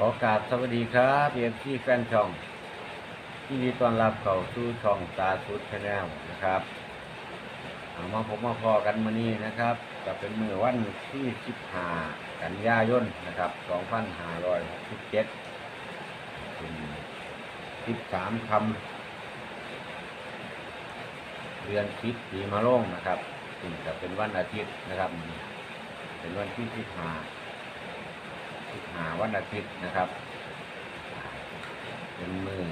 ขอกราบสวัสดีครับเอฟซีแฟนช่อง ที่ดีต้อนรับเข้าสู่ช่องตาสุดชาแนลนะครับเอามาพบมาพอกันมานี้นะครับจะเป็นมือวันที่15กันยายนนะครับ2567เป็น13คำเดือนคิดปีมะโรงนะครับซึ่งจะเป็นวันอาทิตย์นะครับ เป็นวันที่15 สิบหาวันอาทิตย์นะครับเป็นมือ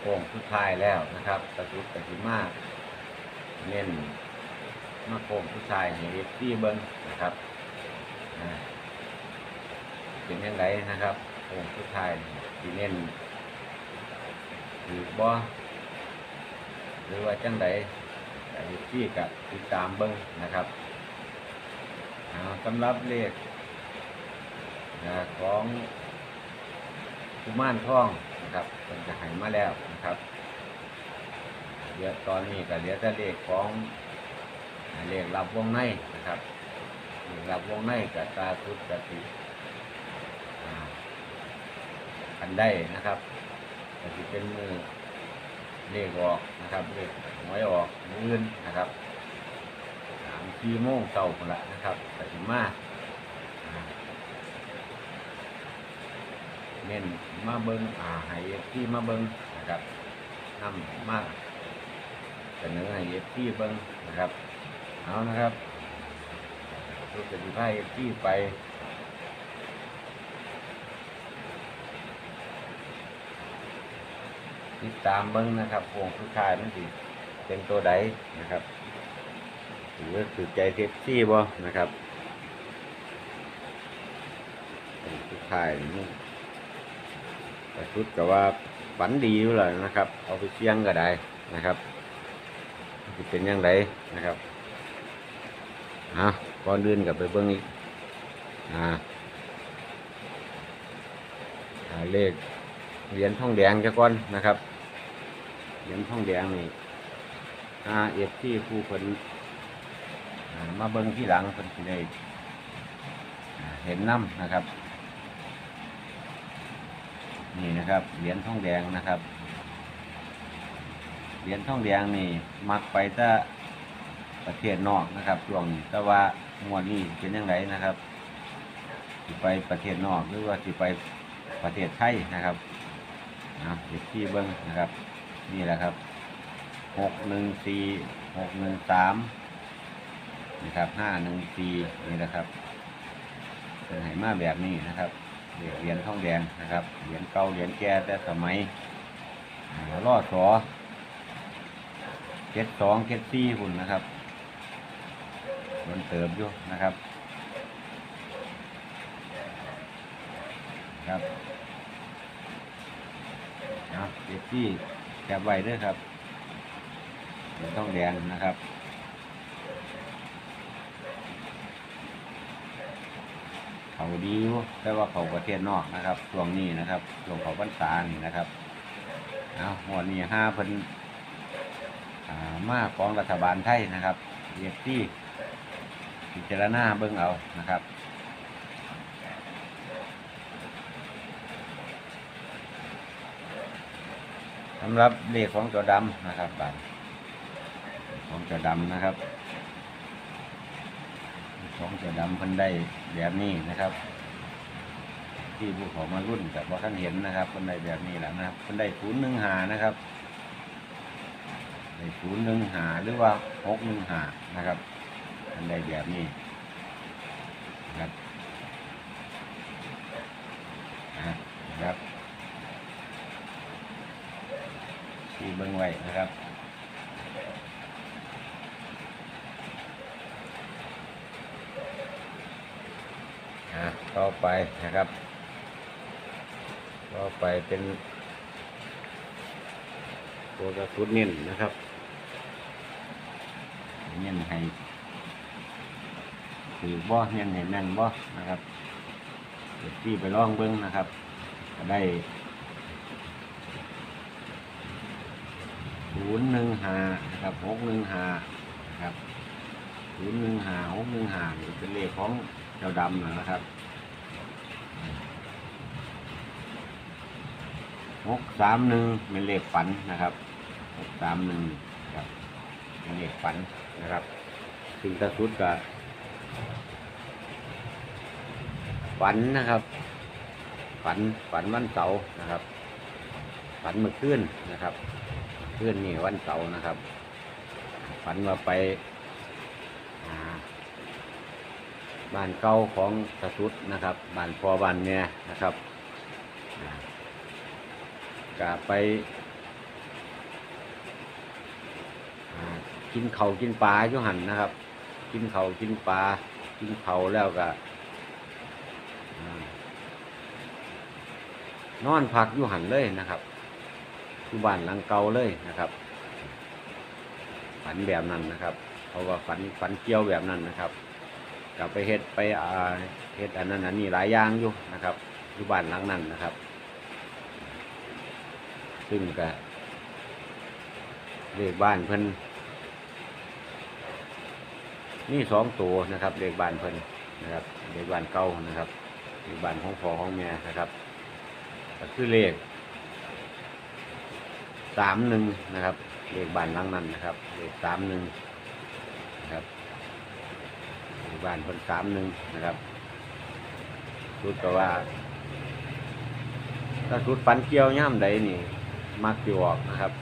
โค้งสุดท้ายแล้วนะครับกระสุดกระสิมาเน้นมาโค้งสุดท้ายเอฟซีเบิ้งนะครับเป็นยังไงนะครับโค้งสุดท้ายที่เน้นถือบ่หรือว่าจังไดเอฟซีกับติดตามเบิ้งนะครับสำหรับเลข นะของกุมารทองนะครับมันจะหายมาแล้วนะครับเหลือตอนนี้ก็เหลือแต่เลขของเลขรับวงในนะครับเลขรับวงในกับตาทุดกติอ่าอันได้นะครับก็จะเป็นมือเลขออกนะครับเลขหวยออกมือนนะครับสามสี่โมงเต่าคนละนะครับแต่ถึงมาอ่ เน้นมาเบิงอ่าให้เอฟที่มาเบิงนะครับนำมาเสนอให้เอฟที่เบิงนะครับเอานะครับรูปจะดีพาเอฟที่ไปติดตามเบิงนะครับวงผู้ชายมันสิเป็นตัวใดนะครับถือถือใจเอฟที่บ่นะครับเป็นผู้ชายนี่ แต่ชุดก็ว่าฝันดีอยู่เลยนะครับ เอาไปเสี่ยงก็ได้นะครับจะเป็นยังไงนะครับอะก่อนเดินกับไปเบิ้องอีกอ่าเลขเหรียญทองแดงจะก่อนนะครับเหรียญทองแดงนี่อาเอฟที่ผู้คนมาเบิ้งที่หลังคนที่ได้เห็นน้ำนะครับ นี่นะครับเหรียญทองแดงนะครับเหรียญทองแดงนี่มักไปถ้าประเทศนอกนะครับช่วงนี้แต่ว่างวดนี้เป็นยังไงนะครับสิไปประเทศนอกหรือว่าสิไปประเทศไทยนะครับนะเด็กที่เบิ้งนะครับ นี่แหละครับหกหนึ่งสี่หกหนึ่งสามนะครับห้าหนึ่งสี่นี่แหละครับเป็นไหมาแบบนี้นะครับ เหรียญทองแดงนะครับ เหรียญเก่าเหรียญแก่แต่สมัยอ่อสอเจ็ดสองเจ็ดสี่หุ่นนะครับมันเติบอยู่นะครับ ครับเจ็ดสี่แคบไว้ด้วยครับเหรียญทองแดงนะครับ เขาดีอยู่แต่ว่าเขาประเทศนอกนะครับช่วงนี้นะครับช่วงเขาพรรษานี่นะครับเอาหมดนี้ห้าพิ่นอามาของรัฐบาลไทยนะครับเรียกที่พิจารณาเบิ่งเอานะครับสำหรับเลขของจอดำนะครับบัตรของจอดำนะครับ ของเสือดำเพิ่นได้แบบนี้นะครับ ที่ผู้เขอมารุ่นกับว่าท่านเห็นนะครับเพิ่นได้แบบนี้แหละนะครับเพิ่นได้ศูนย์หนึ่งหานะครับได้ศูนย์หนึ่งหาหรือว่าหกหนึ่งหานะครับเพิ่นได้แบบนี้นะครับอะนะครับที่เบิ้งไว้นะครับ อะ ต่อไปนะครับต่อไปเป็นตัวกระสุนเน้นนะครับเน้นให้ถือบ่เน้นให้แม่นบ่นะครับเดี๋ยวที่ไปลองเบิ้งนะครับก็ได้ศูนย์หนึ่งหานะครับหกหนึ่งหานะครับศูนย์หนึ่งหาหกหนึ่งหาเป็นเลขของเจ้าดำนะครับ หกสามหนึ่งเป็นเลขฝันนะครับหกสามหนึ่งครับเป็นเลขฝันนะครับซึ่งตาสุดก็ฝันนะครับ ฝันฝันวันเสาร์นะครับ ฝันเมื่อคืนนะครับคืนนี่วันเสาร์นะครับ ฝันว่าไปบ้านเก่าของตาสุดนะครับบ้านพ่อบ้านแม่นะครับ กะไปกินเขากินปลาอยู่หันนะครับ กินเขากินปลากินเขาแล้วก็นอนพักอยู่หันเลยนะครับอยู่บ้านหลังเก่าเลยนะครับ ฝันแบบนั้นนะครับเพราะว่าฝันฝันเกี่ยวแบบนั้นนะครับกลับไปเฮ็ดไปเฮ็ดอันนั้นอันนี้หลายอย่างอยู่นะครับอยู่บ้านหลังนั้นนะครับ ซึ่งก็เลขบ้านเพิ่นนี่สองตัวนะครับเลขบ้านเพิ่นนะครับเลขบ้านเก่านะครับเลขบ้านของพ่อของแม่นะครับก็คือเลขสามหนึ่งนะครับ เลขบ้านหลังนั้นนะครับ เลขสามหนึ่งนะครับเลขบ้านคนสามหนึ่งนะครับรุดก็ว่าถ้าสุดปันเกี่ยวย่ำใดนี่ มักสิออกนะครับ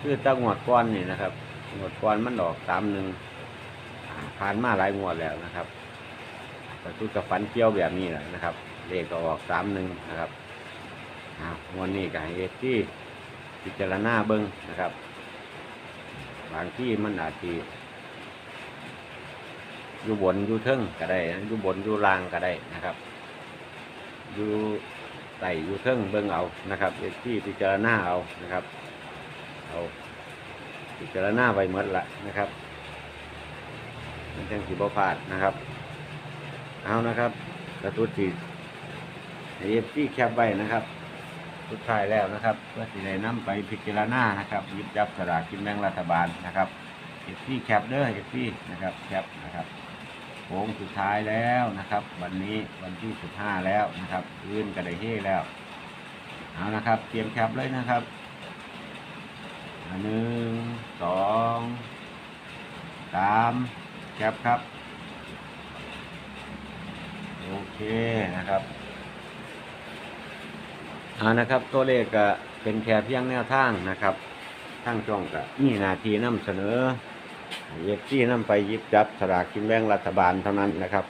คือตั้งวดก้อนนี่นะครับงวดก้อนมันออกสามหนึ่งผ่านมาหลายงวดแล้วนะครับแต่สุดกับฝันเกี่ยวแบบนี้แหละนะครับเลขก็ออกสามหนึ่งนะครับงวดนี้ก็ให้เอที่พิจารณาเบิ้งนะครับบางที่มันอาจจะอยู่บนอยู่เทิงก็ได้อยู่บนอยู่ล่างก็ได้นะครับอยู่ ไต่อยู่เทิงเบิ่งเอานะครับเอที่พิจารณาเอานะครับเอาพิจารณาไว้หมดละนะครับมันจังสิบ่พลาดนะครับ เอานะครับกระตุ้นสีเอฟที่แคบไว้นะครับสุดท้ายแล้วนะครับเพื่อสิได้ำไปพิจารณานะครับยิบจับสลากกินแบ่งรัฐบาลนะครับเอฟที่แคบเด้อเอฟที่นะครับแคบนะครับ ค้งสุดท้ายแล้วนะครับ วันนี้วันที่สิบห้าแล้วนะครับยื่นกระไดเฮ่แล้วเอานะครับ เตรียมแคปเลยนะครับหนึ่งสองสามแคปครับ โอเคนะครับเอานะครับ ตัวเลขก็เป็นแค่เพียงแนวทางนะครับทั้งช่องก็นี่นาทีนำเสนอ เย็บที่นำไปยิบจับสลากกินแบ่งรัฐบาลเท่านั้นนะครับ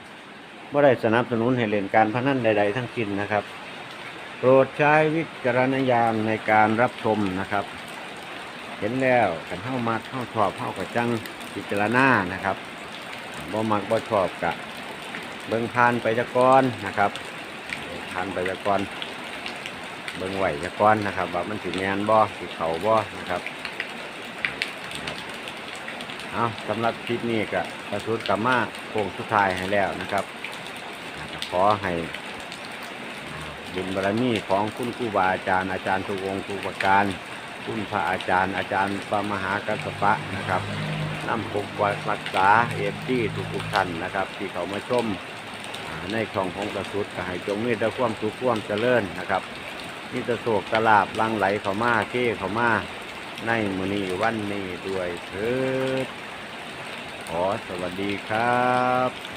ไม่ได้สนับสนุนให้เล่นการพนันใด ๆ ทั้งสิ้นนะครับ โปรดใช้วิจารณญาณในการรับชมนะครับ เห็นแล้วกันเข้ามักเข้าชอบเข้ากระจังพิจารณานะครับบ่มักบ่ชอบกะเบิ่งผ่านไปจะก่อนนะครับเบิ่งผ่านไปจะก่อนเบิ่งไหวจะก่อนนะครับว่ามันสิแมนบ่สิเขาบ่นะครับ เอาสำหรับคลิปนี้ก็ประสุดกลับมาโค้งสุดท้ายให้แล้วนะครับ ขอให้บุญบารมีของคุณครูบาอาจารย์อาจารย์ทุกองค์ทุกประการ คุณพระอาจารย์อาจารย์ปมหากัสสปะนะครับนำปกปักรักษาเอฟซีทุกทุกท่านนะครับ ที่เขามาชมในช่องของประสุดก็ให้จงมีแต่ความสุขความเจริญนะครับนี่จะโศกตลาบลังไหลเขามาเท่เขามาในมือนี้วันนี้ด้วยเถิด ขอสวัสดีครับ